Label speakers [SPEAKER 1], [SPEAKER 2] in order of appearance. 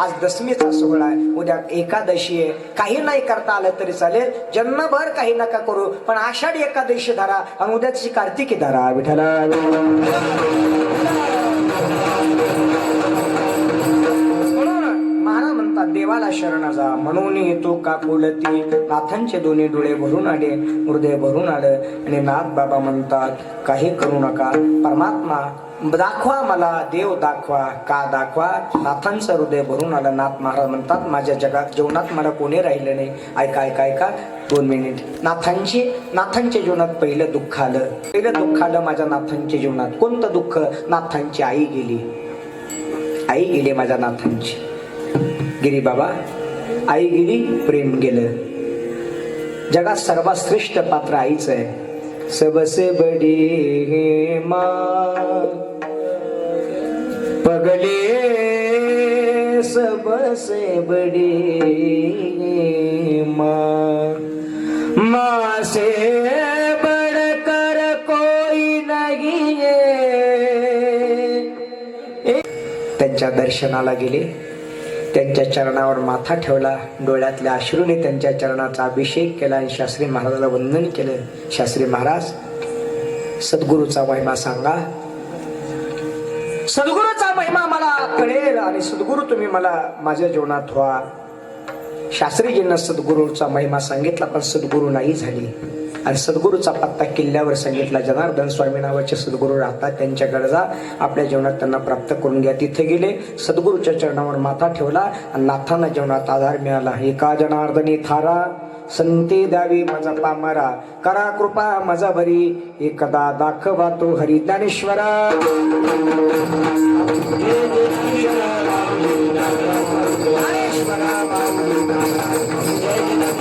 [SPEAKER 1] आज दशमीचा सोहळा आहे. उद्या एकादशी आहे. काही नाही करता आलं तरी चालेल. जन्मभर काही नका करू पण आषाढी एकादशी धरा आणि उद्याची कार्तिकी धरा विठाला म्हणून म्हणतात देवाला शरण जा. म्हणून येतो का कुलती नाथांचे दोन्ही डोळे भरून आले हृदय भरून आलं आणि नाथ बाबा म्हणतात काही करू नका. परमात्मा दाखवा मला देव दाखवा का दाखवा? नाथांचं हृदय भरून आलं. नाथ महाराज म्हणतात माझ्या जगात जीवनात मला कोणी राहिलं नाही. ऐका ऐका ऐका. दोन मिनिट नाथांची नाथांच्या जीवनात पहिलं दुःख आलं. पहिलं दुःख आलं माझ्या नाथांच्या जीवनात. कोणतं दुःख? नाथांची आई गेली. आई गेली माझ्या नाथांची. गिरी बाबा आई गेली प्रेम गेलं. जगात सर्वात श्रेष्ठ पात्र आईच आहे. सबसे बडी माँ बसे बडी माँ माँ से बढ़कर कोई नहीं त्यांच्या दर्शनाला गेले. त्यांच्या चरणावर माथा ठेवला. डोळ्यातल्या अश्रूने त्यांच्या चरणाचा अभिषेक केला आणि शास्त्री महाराजाला वंदन केलं. शास्त्री महाराज सद्गुरूचा महिमा सांगा. सद्गुरूचा महिमा मला कळेल आणि सद्गुरू तुम्ही मला माझ्या जीवनात व्हा. शास्त्रीजींना सद्गुरूचा महिमा सांगितला पण सद्गुरू नाही झाली. आणि सद्गुरूचा पत्ता किल्ल्यावर सांगितला जनार्दन स्वामी नावाचे सद्गुरू राहतात त्यांच्या गरजा आपल्या जीवनात त्यांना प्राप्त करून घ्या. तिथे गेले सद्गुरूच्या चरणावर माथा ठेवला आणि नाथांना जीवनात आधार मिळाला. एका जनार्दनी? थारा. संते द्यावी माझा पामरा. करा कृपा माझा भरी एकदा दाखवा तो हरी ज्ञानेश्वरा